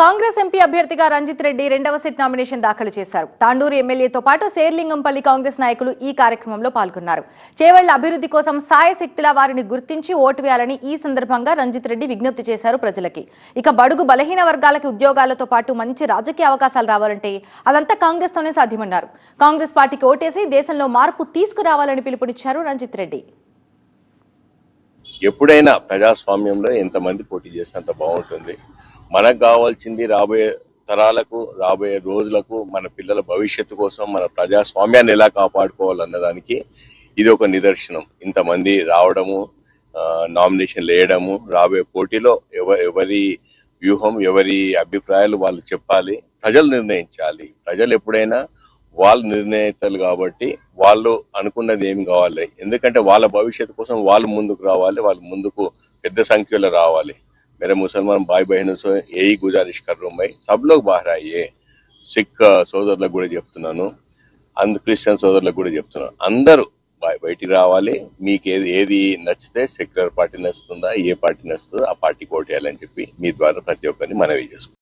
Congress MP అభ్యర్థిగా రంజిత్ రెడ్డి రెండవ set nomination దాఖలు చేశారు. తాండూరు ఎమ్మెల్యేతో పాటు శేర్లింగంపల్లి కాంగ్రెస్ నాయకులు ఈ కార్యక్రమంలో పాల్గొన్నారు. చేవళ్ళ అభివృద్ధి కోసం సాయశక్తిలా వారిని గుర్తించి ఓటు వేయాలని ఈ సందర్భంగా రంజిత్ రెడ్డి విజ్ఞప్తి చేశారు ప్రజలకి. ఇక బడుగు బలహీన వర్గాలకి ఉద్యోగాలతో పాటు మంచి రాజకీయ అవకాశాలు రావాలంటే అదంతా కాంగ్రెస్తోనే సాధ్యమన్నారు. కాంగ్రెస్ పార్టీకి ఓటేసి దేశంలో మార్పు తీసుకురావాలని పిలుపునిచ్చారు రంజిత్ రెడ్డి. ఎప్పుడైనా ప్రజాస్వామ్యంలో ఎంతమంది పోటీ చేసినంత బాగుంటుంది. మనకు కావాల్సింది రాబోయే తరాలకు రాబోయే రోజులకు మన పిల్లల భవిష్యత్తు కోసం మన ప్రజాస్వామ్యాన్ని ఎలా కాపాడుకోవాలన్న దానికి ఇది ఒక నిదర్శనం. ఇంతమంది రావడము నామినేషన్లు వేయడము రాబోయే పోటీలో ఎవ ఎవరి వ్యూహం ఎవరి అభిప్రాయాలు వాళ్ళు చెప్పాలి ప్రజలు నిర్ణయించాలి. ప్రజలు ఎప్పుడైనా వాళ్ళు నిర్ణయితలు కాబట్టి వాళ్ళు అనుకున్నది ఏమి కావాలి. ఎందుకంటే వాళ్ళ భవిష్యత్తు కోసం వాళ్ళు ముందుకు రావాలి వాళ్ళు ముందుకు పెద్ద సంఖ్యలో రావాలి. मेरे मुसलमान भाई बहनों से यही गुजारिश कर रहा हूँ मैं सब लोग बाहर आइए సిక్ సోదరులకు కూడా చెప్తున్నాను అందు క్రిస్టియన్ సోదరులకు కూడా చెప్తున్నాను అందరూ బయ- బయటికి రావాలి మీకు ఏది ఏది నచ్చితే సెక్యులర్ పార్టీ నచ్చుతుందా ఏ పార్టీ నచ్చుతుందో ఆ పార్టీకి ఓటేయాలని చెప్పి మీ ద్వారా ప్రతి ఒక్కరిని మనవి చేసుకుంటాను